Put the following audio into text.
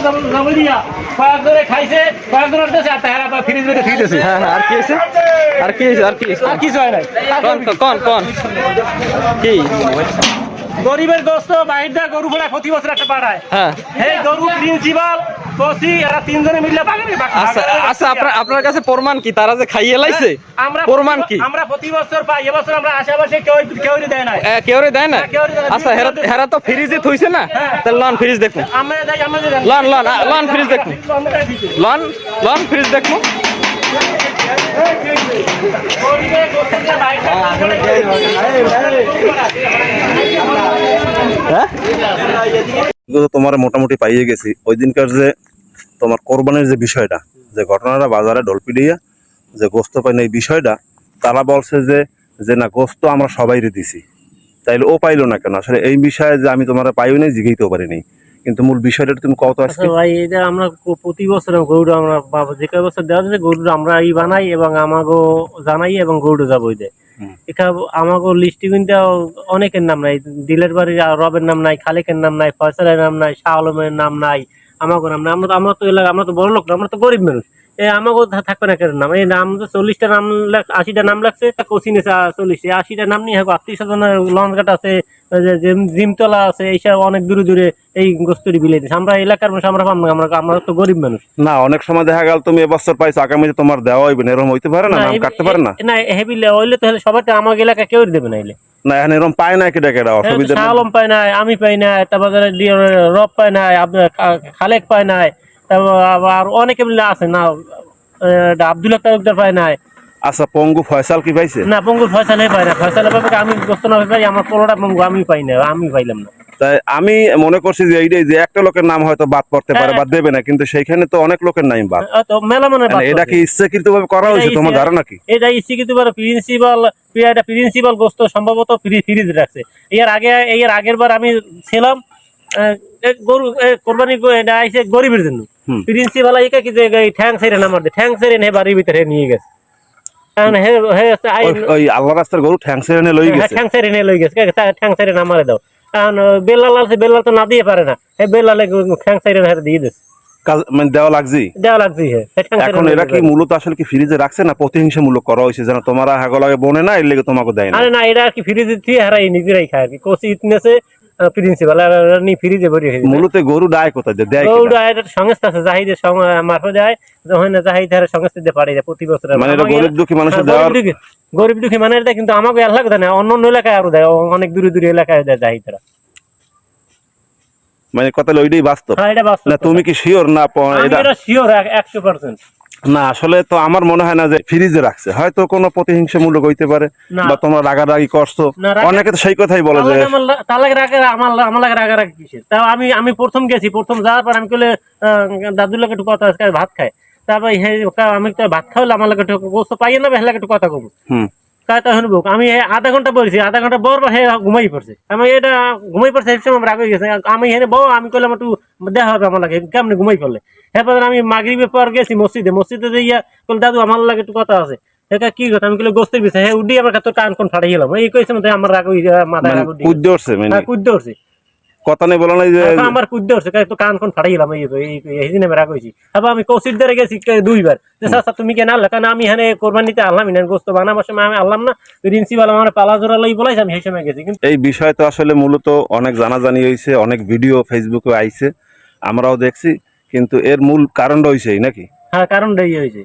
দিয়া কয়েকজনে খাইছে কয়েকজনের দেশে আর তাহারা ফ্রিজ বেঁধে ফিরেছে হ্যাঁ হ্যাঁ আর কি আর কি আর কি আর কিছু হয় নাই। কন কি? গরিবের দোস্ত বাহির দা গরু ভরা প্রতি বছর একটা পাড়ায়। হ্যাঁ। এই গরু প্রিন্সিপাল কসি এরা তিনজনে মিলে বাগানে আচ্ছা আচ্ছা আপনার আপনার কাছে প্রমাণ কি? তারা যে খাইয়ে লাইছে? আমরা প্রমাণ কি? আমরা প্রতি বছর পাই এবছর আমরা আশেপাশে কেউ কেউ দেয় না কেউ দেয় না। আচ্ছা হেরা হেরা তো ফ্রিজে থইছে না? হ্যাঁ। তাহলে লন ফ্রিজ দেখুন। আমরা যাই আমরা লন লন লন ফ্রিজ দেখুন। লন লন ফ্রিজ দেখুন। হ্যাঁ? তোমার মোটামুটি পাইয়ে গেছি। ওই দিনকার যে তোমার কোরবানির যে বিষয়টা যে ঘটনাটা বাজারে ডলপিডিয়া যে গোস্ত পাই এই বিষয়টা তারা বলছে যে যে না গোস্ত আমরা সবাই দিছি। তাইলে ও পাইলো না কেন? আসলে এই বিষয়ে যে আমি তোমার পাইও নাই জিগাইতেও পারিনি। কিন্তু মূল বিষয়টা তুমি কত আজকে। আচ্ছা ভাই এটা আমরা প্রতি বছর গরু আমরা বাবা যে কয় বছর দেওয়া যাচ্ছে গরু আমরা ই বানাই এবং আমাগো জানাই এবং গরুটা যাব দেয় হুম। এখানে আমাগো লিস্টি কিন্তু অনেকের নাম নাই। দিলের বাড়ির রবের নাম নাই খালেকের নাম নাই ফয়সালের নাম নাই শাহ আলমের নাম নাই আমাগো নাম নাই আমরা তো আমরা তো এলাকা আমরা তো বড় লোক না, আমরা তো গরিব মানুষ। এ আমাগো থা- থাকবে না কেন নাম? এই নাম তো চল্লিশটা নাম লেখ- আশিটা নাম লাগছে কোচিনে চল্লিশটা আশিটা নাম নিয়ে হবে আত্মীয় স্বজনের লঞ্চ ঘাট আছে জিমতলা আছে এইসব অনেক দূরে দূরে এই গোস্তরি বিলাই দিচ্ছে আমরা এলাকার মানুষ আমরা পাম না আমরা আমরা তো গরিব মানুষ। না অনেক সময় দেখা গেল তুমি এবছর পাইছো আগামীতে তোমার দেওয়া হইবে না এরকম হইতে পারে না? কাটতে পারে না? না হেভি হইলে তো সবাই তো আমার এলাকা কেউ দেবে না এলে। না এখন এরকম পায় না কেটে কেটে অসুবিধা আলম পায় নাই আমি পাই নাই তারপরে রব পায় নাই আপনার খালেক পায় নাই তারপর আবার অনেকে মিলে আছে না আব্দুল্লাহ তালুকদার পায় নাই। আচ্ছা পঙ্গু ফয়সাল কি পাইছে? না পঙ্গু ফয়সালে পায় না ফয়সালে পাবে আমি গোস্ত না পাই আমার পনেরোটা পঙ্গু আমি পাই না আমি পাইলাম না। তাই আমি মনে করছি যে এইটাই যে একটা লোকের নাম হয়তো বাদ পড়তে পারে হ্যাঁ। বা দেবে না কিন্তু সেইখানে তো অনেক লোকের নাম বাদ। তো মেলা মানে মানে এটা কি ইচ্ছাকৃত ভাবে করা হয়েছে তোমার ধারণা কি? এটা ইচ্ছিকিত পারে প্রিন্সিপাল এটা প্রিন্সিপাল গোস্ত সম্ভবত ফ্রি- ফ্রিজ রাখছে। এর আগে এর আগের বার আমি ছিলাম গরু কোরবানি এটা আইছে গরিবের জন্য। প্রিন্সিপাল আইকে কি যে ঠ্যাং ছেড়ে নামার দে ঠ্যাং ছেড়ে নে বাড়ির ভিতরে নিয়ে গেছে। ওই- আল্লাহ রাস্তার গরু ঠ্যাং ছেড়ে নিয়ে লই হ্যাঁ, গেছে। ঠ্যাং ছেড়ে নিয়ে লই গেছে। ঠ্যাং ছেড়ে নামারে দাও। আহ, আছে বেল্লাল তো না দিয়ে পারে না। ঠ্যাং ছেড়ে হেরে দিয়ে দিছে। মানে দেওয়া লাগছি? দেওয়া লাগছে হে হে ঠ্যাং ছেড়ে এখন এরা কি মূলত আসলে কি ফ্রিজে রাখছে না প্রতিহিংসামূলক করা হয়েছে যেন তোমারা হাগো বনে না এর লেগে তোমাকে দেয় না আরে না এটা আর কি ফ্রিজে দিয়ে হারাই নিজেরাই খায় আর কি। কোচি ইতনেছে প্রিন্সিপাল আর আর নি ফ্রিজে ভরে রেখে মূলত গরু ডায় কোথায় দেয়? দেয় গৌড় কিনা? আয়ের সংস্থা আছে জাহিদের মারফত যায় যখন না জাহিদ হারে সংস্থা পাঠিয়ে দেয় প্রতি বছর। মানে এটা গরিব দুঃখী মানুষের হ্যাঁ, দেওয়ার গরিব দুঃখী মানে দেয় কিন্তু আমাকে এলাকা দেয় না। অন্য অন্য এলাকায় আরও দেয় অনেক দূরে দূরে এলাকায় দেয় জাহিদরা মানে কথা হলো ওইটাই বাস্তব। হ্যাঁ এটা বাস্তব না তুমি কি শিওর না এটা এটা শিওর একশো পার্সেন্ট না আসলে তো আমার মনে হয় না যে ফ্রিজে রাখছে। হয়তো কোনো প্রতিহিংসামূলক হইতে পারে বা তোমরা রাগারাগি করছ। অনেকে তো সেই কথাই বলে যে তার লাগে রাগে আমার আমার লাগে রাগা রাগ কিসের? তাও আমি আমি প্রথম গেছি প্রথম যাওয়ার পর আমি কলে দাদুর লাগে একটু কথা আজকে ভাত খায়। তারপর হে আমি তো ভাত খাওয়ালে আমার লাগে গোস্ত পাইয়ে না হেলাকে একটু কথা কম। তা শুনব আমি আধা ঘণ্টা বলছি আধা ঘণ্টা বর হে ঘুমাই পড়ছে। আমি এটা ঘুমাই পড়ছে সেই সময় রাগ হয়ে গেছে। আমি হেনে বউ আমি কইলাম একটু দেখা হবে আমার লাগে কেমনে ঘুমাই পড়লে। এরপর আমি মাগরিবের পর গেছি মসজিদে। মসজিদে যাইয়া কল দাদু আমার লাগে একটু কথা আছে। এটা কি কথা আমি কইলে গোস্তের বিষয় হ্যাঁ উডি আমার কাছে কান কোন ফাটাই গেলাম এই কইছে আমার রাগ মাথায় মানে রাগ উঠে উঠছে হ্যাঁ উঠছে কথা নেই বলা নাই যে আমার কুদ্দে উঠছে তো কান কোন ফাটাই গেলাম এই এই- দিনে তারপর আমি কৌশিক ধরে গেছি দুইবার। যে স্যার তুমি কেন কারণ আমি এখানে কোরবানিতে না গোস্ত বানাবার সময় আমি আনলাম না। প্রিন্সিপাল আমার পালা জোড়া লই বলাইছে আমি সেই সময় গেছি। কিন্তু এই বিষয় তো আসলে মূলত অনেক জানাজানি হয়েছে অনেক ভিডিও ফেসবুকে আইছে আমরাও দেখছি কিন্তু এর মূল কারণ হয়েছে নাকি? হ্যাঁ কারণ হয়েছে